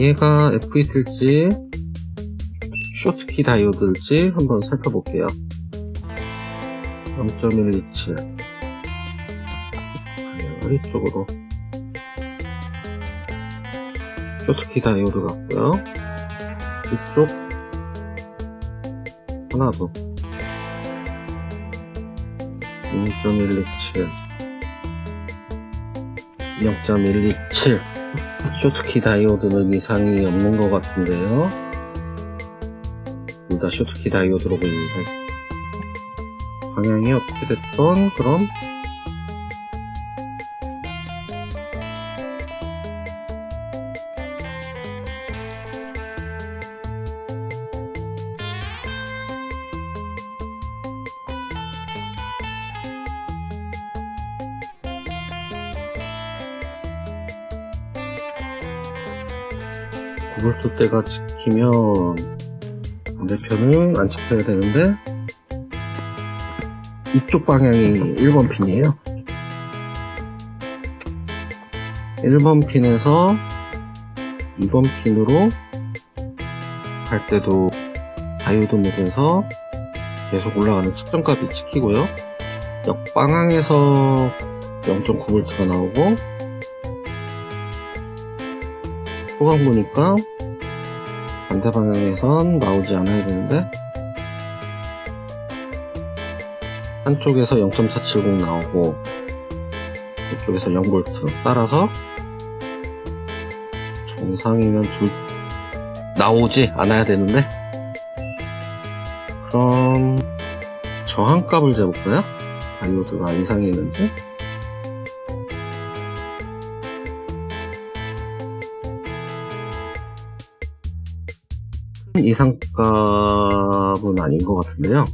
얘가 F 있을지 쇼트키 다이오드일지 한번 살펴볼게요. 0.127 방향을 이쪽으로. 쇼트키 다이오드 같고요. 이쪽 하나 더0.127 0.127 쇼트키 다이오드는 이상이 없는 것 같은데요. 둘 다 쇼트키 다이오드로 보이는데. 방향이 어떻게 됐던 그럼 구불수 때가 지키면 반대편은 안 지켜야 되는데 이쪽 방향이 1번 핀이에요. 1번 핀에서 2번 핀으로 갈 때도 모드에서 계속 올라가는 측정값이 찍히고요. 역방향에서 0.9V가 나오고 후방 보니까 반대 방향에선 나오지 않아야 되는데 한쪽에서 0.470 나오고 이쪽에서 0V 따라서 정상이면 둘 나오지 않아야 되는데 그럼 저항값을 재볼까요? 다이오드가 이상이 있는데 이상값은 아닌 것 같은데요.